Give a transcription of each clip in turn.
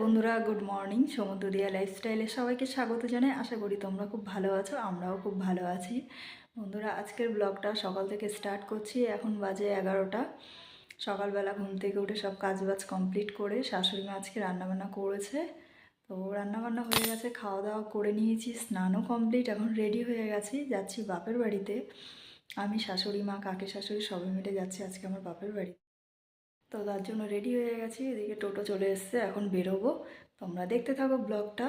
বন্ধুরা good morning সমুদ্র দিয়া লাইফস্টাইলে সবাইকে স্বাগত জানাই। আশা করি তোমরা খুব ভালো আছো, আমরাও খুব ভালো আছি। বন্ধুরা, আজকের ব্লগটা সকাল থেকে স্টার্ট করছি, এখন বাজে এগারোটা। সকালবেলা ঘুম থেকে উঠে সব কাজবাজ কমপ্লিট করে শাশুড়ি মা আজকে রান্নাবান্না করেছে। তো রান্নাবান্না হয়ে গেছে খাওয়া দাওয়া করে নিয়েছি, স্নানও কমপ্লিট এখন রেডি হয়ে গেছি, যাচ্ছি বাপের বাড়িতে। আমি শাশুড়ি মা, কাকে শাশুড়ি সবাই মিলে যাচ্ছি আজকে আমার বাপের বাড়ি। তো তার জন্য রেডি হয়ে গেছি। এদিকে টোটো চলে এসছে, এখন বেরোবো। তোমরা দেখতে থাকো ব্লগটা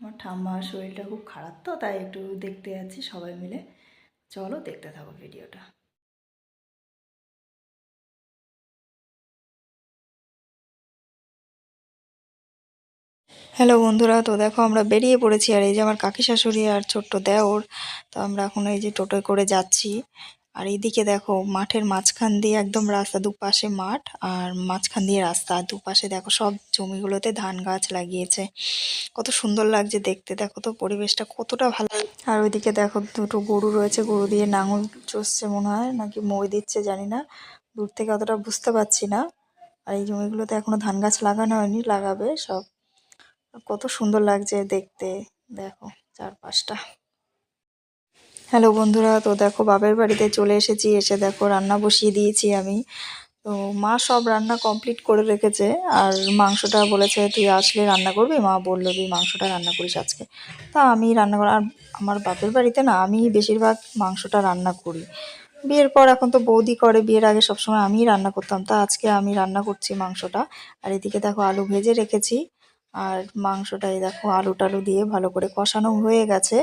আমার ঠাম্মার শরীরটা খুব খারাপ তো, তাই একটু দেখতে যাচ্ছি সবাই মিলে। চলো দেখতে থাকো ভিডিওটা হ্যালো বন্ধুরা, তো দেখো আমরা বেরিয়ে পড়েছি। আর এই যে আমার কাকি শাশুড়ি আর ছোট্ট দেওর, তো আমরা এখন এই যে টোটোয় করে যাচ্ছি। আর এইদিকে দেখো, মাঠের মাঝখান দিয়ে একদম রাস্তা, দুপাশে মাঠ আর মাঝখান দিয়ে রাস্তা। দুপাশে দেখো, সব জমিগুলোতে ধান গাছ লাগিয়েছে। কত সুন্দর লাগছে দেখতে। দেখো তো পরিবেশটা কতটা ভালো। আর ওইদিকে দেখো, দুটো গরু রয়েছে। গরু দিয়ে নাঙল চষছে মনে হয়, নাকি মই দিচ্ছে জানি না। দূর থেকে অতটা বুঝতে পারছি না। আর এই জমিগুলোতে এখনও ধান গাছ লাগানো হয়নি, লাগাবে সব। কত সুন্দর লাগছে দেখতে। দেখো, চারপাশটা। হ্যালো বন্ধুরা, তো দেখো বাপের বাড়িতে চলে এসেছি, এসে দেখো রান্না বসিয়ে দিয়েছি আমি। তো মা সব রান্না কমপ্লিট করে রেখেছে, আর মাংসটা বলেছে, তুই আসলে রান্না করবি? মা বলল, তুই মাংসটা রান্না করিস আজকে। তা আমি রান্না করা, আর আমার বাপের বাড়িতে না, আমি বেশিরভাগ মাংসটা রান্না করি। বিয়ের পর এখন তো বৌদি করে, বিয়ের আগে সবসময় আমিই রান্না করতাম। তা আজকে আমি রান্না করছি মাংসটা, আর এদিকে দেখো আলু ভেজে রেখেছি। আর মাংসটাই দেখো আলু টালু দিয়ে ভালো করে কষানো হয়ে গেছে।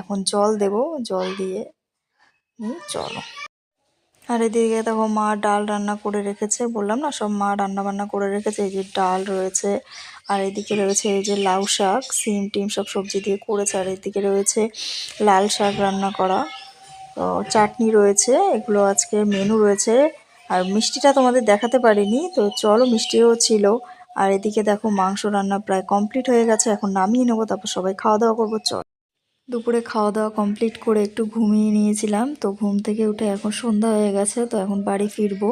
এখন জল দেব, জল দিয়ে চলো। আর এদিকে দেখো মা ডাল রান্না করে রেখেছে, বললাম না সব মা রান্না বান্না করে রেখেছে, এই যে ডাল রয়েছে। আর এদিকে রয়েছে এই যে লাউ শাক, সিম টিম সব সবজি দিয়ে করেছে। আর এদিকে রয়েছে লাল শাক রান্না করা। তো চাটনি রয়েছে, এগুলো আজকে মেনু রয়েছে। আর মিষ্টিটা তোমাদের দেখাতে পারিনি, তো চলো মিষ্টিও ছিল। আর এদিকে দেখো মাংস রান্না প্রায় কমপ্লিট হয়ে গেছে, এখন নামিয়ে নেব, তারপর সবাই খাওয়া দাওয়া করব, চল। দুপুরে খাওয়া দাওয়া কমপ্লিট করে একটু ঘুমিয়ে নিয়েছিলাম, তো ঘুম থেকে উঠে এখন সন্ধ্যা হয়ে গেছে, তো এখন বাড়ি ফিরবো।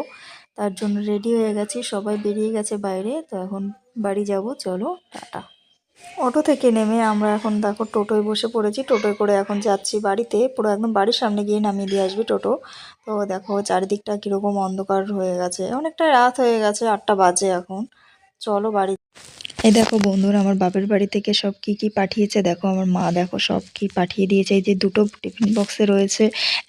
তার জন্য রেডি হয়ে গেছি, সবাই বেরিয়ে গেছে বাইরে, তো এখন বাড়ি যাব, চলো, টাটা। অটো থেকে নেমে আমরা এখন দেখো টোটোয় বসে পড়েছি, টোটোয় করে এখন যাচ্ছি বাড়িতে, পুরো একদম বাড়ির সামনে গিয়ে নামিয়ে দিয়ে আসবি টোটো। তো দেখো চারিদিকটা কীরকম অন্ধকার হয়ে গেছে, অনেকটা রাত হয়ে গেছে, আটটা বাজে এখন। চলো বাড়ি। এই দেখো বন্ধুরা, আমার বাপের বাড়ি থেকে সব কি কি পাঠিয়েছে? দেখো আমার মা দেখো সব কি পাঠিয়ে দিয়েছে। এই যে দুটো টিফিন বক্সে রয়েছে,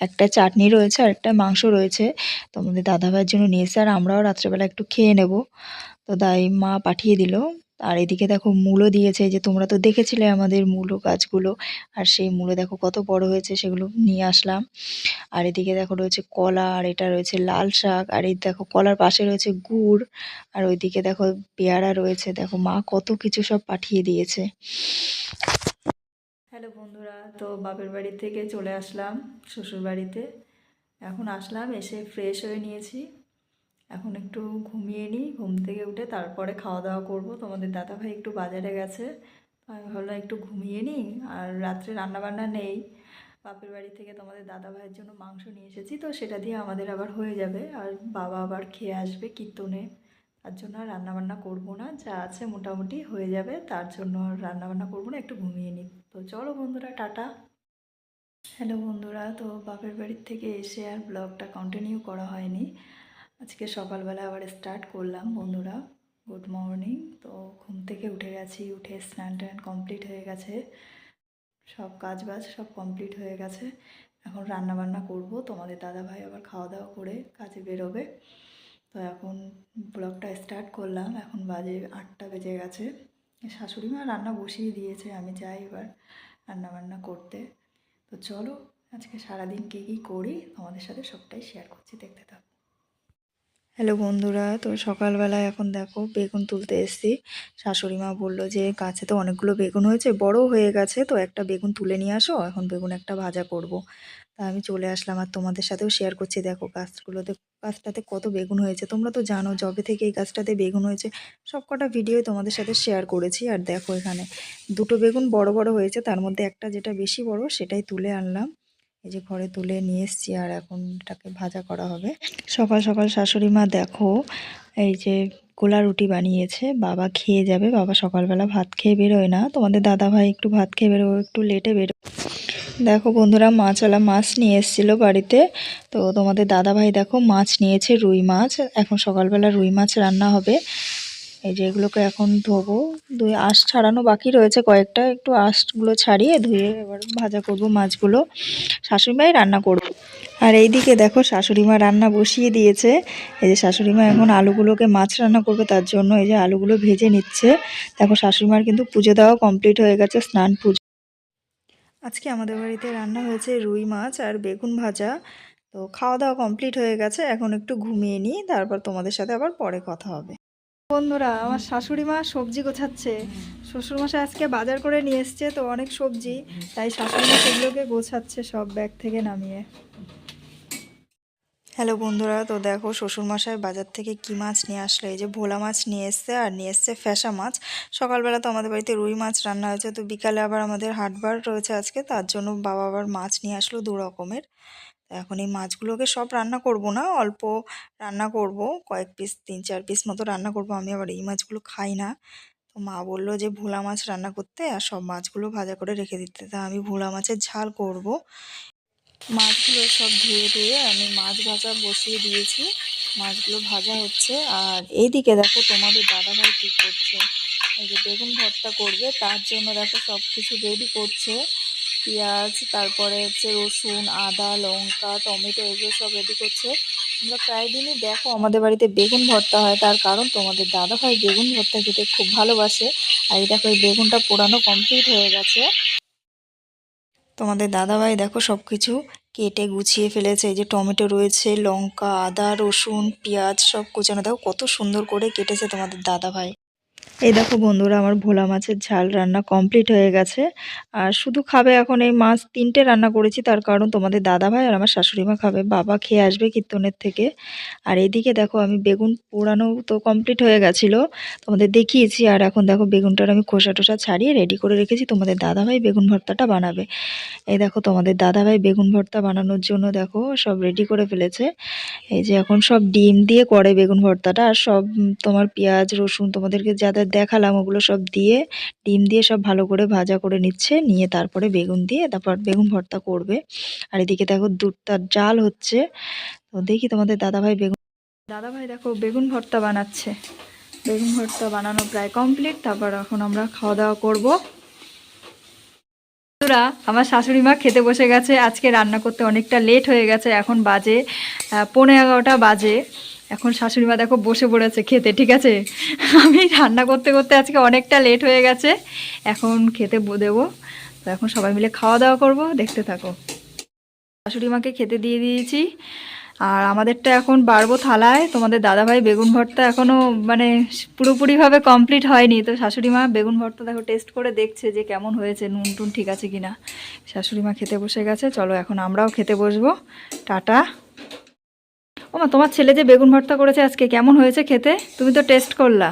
একটা চাটনি রয়েছে আর একটা মাংস রয়েছে। তো আমাদের দাদাভাইয়ের জন্য নিয়েছে আর আমরাও রাত্রেবেলা একটু খেয়ে নেব। তো তাই মা পাঠিয়ে দিল। আর এদিকে দেখো মূলো দিয়েছে যে তোমরা তো দেখেছিলে আমাদের মূলো গাছগুলো, আর সেই মূলো দেখো কত বড় হয়েছে সেগুলো নিয়ে আসলাম। আর এদিকে দেখো রয়েছে কলা, আর এটা রয়েছে লাল শাক, আর এই দেখো কলার পাশে রয়েছে গুড়, আর ওইদিকে দেখো পেয়ারা রয়েছে, দেখো মা কত কিছু সব পাঠিয়ে দিয়েছে। হ্যালো বন্ধুরা, তো বাপের বাড়ি থেকে চলে আসলাম শ্বশুর বাড়িতে এখন আসলাম, এসে ফ্রেশ হয়ে নিয়েছি। এখন একটু ঘুমিয়ে নিই, ঘুম থেকে উঠে তারপরে খাওয়া দাওয়া করব। তোমাদের দাদাভাই একটু বাজারে গেছে আমি ভাবলাম একটু ঘুমিয়ে নিই। আর রাত্রে রান্নাবান্না নেই। বাপের বাড়ি থেকে তোমাদের দাদা ভাইয়ের জন্য মাংস নিয়ে এসেছি, তো সেটা দিয়ে আমাদের আবার হয়ে যাবে। আর বাবা আবার খেয়ে আসবে কীর্তনে। তার জন্য আর রান্নাবান্না করব না, যা আছে মোটামুটি হয়ে যাবে। তার জন্য আর রান্নাবান্না করব না, একটু ঘুমিয়ে নিই। তো চলো বন্ধুরা, টাটা। হ্যালো বন্ধুরা, তো বাপের বাড়ির থেকে এসে আর ব্লগটা কন্টিনিউ করা হয়নি। আজকে সকালবেলা আবার স্টার্ট করলাম বন্ধুরা। গুড মর্নিং তো ঘুম থেকে উঠে গেছি, উঠে স্নান টান কমপ্লিট হয়ে গেছে। সব কাজ বাজ সব কমপ্লিট হয়ে গেছে। এখন রান্না বান্না করব, তোমাদের দাদা ভাই আবার খাওয়া দাওয়া করে কাজে বেরোবে। তো এখন ব্লগটা স্টার্ট করলাম, এখন বাজে আটটা বেজে গেছে। শাশুড়ি মা রান্না বসিয়ে দিয়েছে, আমি যাই এবার রান্না বান্না করতে। তো চলো, আজকে সারাদিন কী কী করি, তোমাদের সাথে সবটাই শেয়ার করছি, দেখতে থাকো। হ্যালো বন্ধুরা, তো সকালবেলা এখন দেখো বেগুন তুলতে এসেছি। শাশুড়ি মা বলল যে, গাছে তো অনেকগুলো বেগুন হয়েছে বড় হয়ে গেছে, তো একটা বেগুন তুলে নিয়ে আসো, এখন বেগুন একটা ভাজা করব। তা আমি চলে আসলাম আর তোমাদের সাথেও শেয়ার করছি। দেখো গাছগুলোতে, গাছটাতে কত বেগুন হয়েছে, তোমরা তো জানো জবে থেকে এই গাছটাতে বেগুন হয়েছে সব কটা ভিডিও তোমাদের সাথে শেয়ার করেছি। আর দেখো এখানে দুটো বেগুন বড় বড় হয়েছে, তার মধ্যে একটা যেটা বেশি বড়, সেটাই তুলে আনলাম। এই যে ঘরে তুলে নিয়ে এসছি আর এখন এটাকে ভাজা করা হবে। সকাল সকাল শাশুড়ি মা দেখো, এই যে গোলা রুটি বানিয়েছে, বাবা খেয়ে যাবে, বাবা সকালবেলা ভাত খেয়ে বেরোয় না। তোমাদের দাদা ভাই একটু ভাত খেয়ে বেরোবে ও একটু লেটে বেরো দেখো বন্ধুরা মাছওয়ালা মাছ নিয়ে এসেছিল বাড়িতে। তো তোমাদের দাদা ভাই দেখো মাছ নিয়েছে, রুই মাছ। এখন সকালবেলা রুই মাছ রান্না হবে। এই যে এগুলোকে এখন ধোবো। ধুয়ে আঁশ ছাড়ানো বাকি রয়েছে কয়েকটা। একটু আঁশগুলো ছাড়িয়ে ধুয়ে এবার ভাজা করব মাছগুলো। শাশুড়িমাই রান্না করব। আর এইদিকে দেখো শাশুড়ি মা রান্না বসিয়ে দিয়েছে। এই যে শাশুড়ি মা এখন আলুগুলোকে মাছ রান্না করবে, তার জন্য এই যে আলুগুলো ভেজে নিচ্ছে। দেখো শাশুড়ি মার কিন্তু পুজো দেওয়া কমপ্লিট হয়ে গেছে, স্নান পুজো। আজকে আমাদের বাড়িতে রান্না হয়েছে রুই মাছ আর বেগুন ভাজা। তো খাওয়া দাওয়া কমপ্লিট হয়ে গেছে, এখন একটু ঘুমিয়ে নিই, তারপর তোমাদের সাথে আবার পরে কথা হবে। বন্ধুরা, আমার শাশুড়ি মা সবজি গোছাচ্ছে। শ্বশুরমশাই আজকে বাজার করে নিয়ে এসছে, তো অনেক সবজি। তাই শাশুড়ি মা সেগুলোকে গোছাচ্ছে সব ব্যাগ থেকে নামিয়ে। হ্যালো বন্ধুরা, তো দেখো শ্বশুরমশাই বাজার থেকে কি মাছ নিয়ে আসলো? এই যে ভোলা মাছ নিয়ে এসছে আর নিয়ে এসছে ফ্যাসা মাছ। সকালবেলা তো আমাদের বাড়িতে রুই মাছ রান্না হয়েছে, তো বিকালে আবার আমাদের হাটবার রয়েছে আজকে, তার জন্য বাবা আবার মাছ নিয়ে আসলো দু রকমের। এখন এই মাছগুলোকে সব রান্না করব না, অল্প রান্না করব, কয়েক পিস, তিন চার পিস মতো রান্না করব। আমি আবার এই মাছগুলো খাই না। তো মা বলল যে ভোলা মাছ রান্না করতে, আর সব মাছগুলো ভাজা করে রেখে দিতে। তা আমি ভোলা মাছের ঝাল করব। মাছগুলো সব ধুয়ে ধুয়ে আমি মাছ ভাজা বসিয়ে দিয়েছি। মাছগুলো ভাজা হচ্ছে। আর এইদিকে দেখো তোমাদের দাদাভাই কী করছে। এই যে বেগুন ভর্তা করবে, তার জন্য দেখো সব কিছু রেডি করছে। পেঁয়াজ, তারপরে হচ্ছে রসুন, আদা, লঙ্কা, টমেটো, এগুলো সব রেডি করছে। তোমরা প্রায় দিনই দেখো আমাদের বাড়িতে বেগুন ভর্তা হয়। তার কারণ তোমাদের দাদাভাই বেগুন ভর্তা খেতে খুব ভালোবাসে। আর এই দেখো, এই বেগুনটা পোড়ানো কমপ্লিট হয়ে গেছে। তোমাদের দাদাভাই দেখো সব কিছু কেটে গুছিয়ে ফেলেছে। এই যে টমেটো রয়েছে, লঙ্কা, আদা, রসুন, পেঁয়াজ সব কুচানো। দেখো কত সুন্দর করে কেটেছে তোমাদের দাদাভাই। এই দেখো বন্ধুরা, আমার ভোলা মাছের ঝাল রান্না কমপ্লিট হয়ে গেছে। আর শুধু খাবে এখন এই মাছ তিনটে রান্না করেছি, তার কারণ তোমাদের দাদা ভাই আর আমার শাশুড়ি মা খাবে, বাবা খেয়ে আসবে কীর্তনের থেকে। আর এদিকে দেখো আমি বেগুন পোড়ানো তো কমপ্লিট হয়ে গেছিল, তোমাদের দেখিয়েছি। আর এখন দেখো বেগুনটার আমি খোসা টোসা ছাড়িয়ে রেডি করে রেখেছি, তোমাদের দাদা ভাই বেগুন ভর্তাটা বানাবে। এই দেখো তোমাদের দাদা ভাই বেগুন ভর্তা বানানোর জন্য দেখো সব রেডি করে ফেলেছে। এই যে এখন সব ডিম দিয়ে করে বেগুন ভর্তাটা, আর সব তোমার পেঁয়াজ, রসুন তোমাদেরকে যাদের দেখালাম, ওগুলো সব দিয়ে ডিম দিয়ে সব ভালো করে ভাজা করে নিচ্ছে, নিয়ে তারপরে বেগুন দিয়ে তারপর বেগুন ভর্তা করবে। আর এদিকে দেখো দুধটা জাল হচ্ছে। তো দেখি তোমাদের দাদাভাই বেগুন দাদাভাই দেখো বেগুন ভর্তা বানাচ্ছে। বেগুন ভর্তা বানানো প্রায় কমপ্লিট, তারপর এখন আমরা খাওয়া দাওয়া করব। বন্ধুরা, আমার শাশুড়ি মা খেতে বসে গেছে, আজকে রান্না করতে অনেকটা লেট হয়ে গেছে, এখন বাজে পৌনে এগারোটা বাজে। এখন শাশুড়ি মা দেখো বসে পড়েছে খেতে, ঠিক আছে? আমি রান্না করতে করতে আজকে অনেকটা লেট হয়ে গেছে, এখন খেতে দেবো। তো এখন সবাই মিলে খাওয়া দাওয়া করব, দেখতে থাকো। শাশুড়ি মাকে খেতে দিয়ে দিয়েছি, আর আমাদেরটা এখন বাড়বো থালায়। তোমাদের দাদাভাই বেগুন ভর্তা এখনও মানে পুরোপুরিভাবে কমপ্লিট হয়নি। তো শাশুড়ি মা বেগুন ভর্তা দেখো টেস্ট করে দেখছে যে কেমন হয়েছে, নুন টুন ঠিক আছে কিনা। শাশুড়ি মা খেতে বসে গেছে, চলো এখন আমরাও খেতে বসবো। টাটা। ও মা তোমার ছেলে যে বেগুন ভর্তা করেছে আজকে কেমন হয়েছে খেতে? তুমি তো টেস্ট করলা।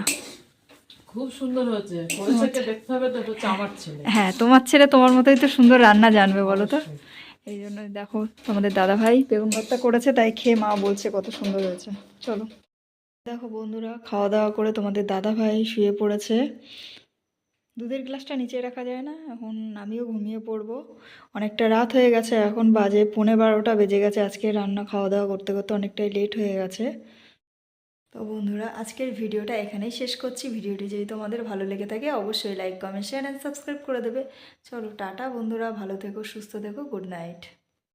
খুব সুন্দর হয়েছে। পরিচয়কে দেখতে হবে তো হচ্ছে আমার ছেলে। হ্যাঁ তোমার ছেলে তোমার মতোই তো সুন্দর রান্না জানবে বলো তো। এই জন্য দেখো তোমাদের দাদা ভাই বেগুন ভর্তা করেছে তাই খেয়ে মা বলছে কত সুন্দর হয়েছে। চলো। দেখো বন্ধুরা খাওয়া দাওয়া করে তোমাদের দাদা ভাই শুয়ে পড়েছে। দুধের গ্লাসটা নিচে রাখা যায় না, এখন আমিও ঘুমিয়ে পড়ব। অনেকটা রাত হয়ে গেছে, এখন বাজে পৌনে বারোটা বেজে গেছে, আজকে রান্না খাওয়া দাওয়া করতে করতে অনেকটাই লেট হয়ে গেছে। তো বন্ধুরা, আজকের ভিডিওটা এখানেই শেষ করছি। ভিডিওটি যদি তোমাদের ভালো লেগে থাকে, অবশ্যই like comment share and subscribe করে দেবে। চলো, টাটা বন্ধুরা, ভালো থেকো, সুস্থ থেকো গুড নাইট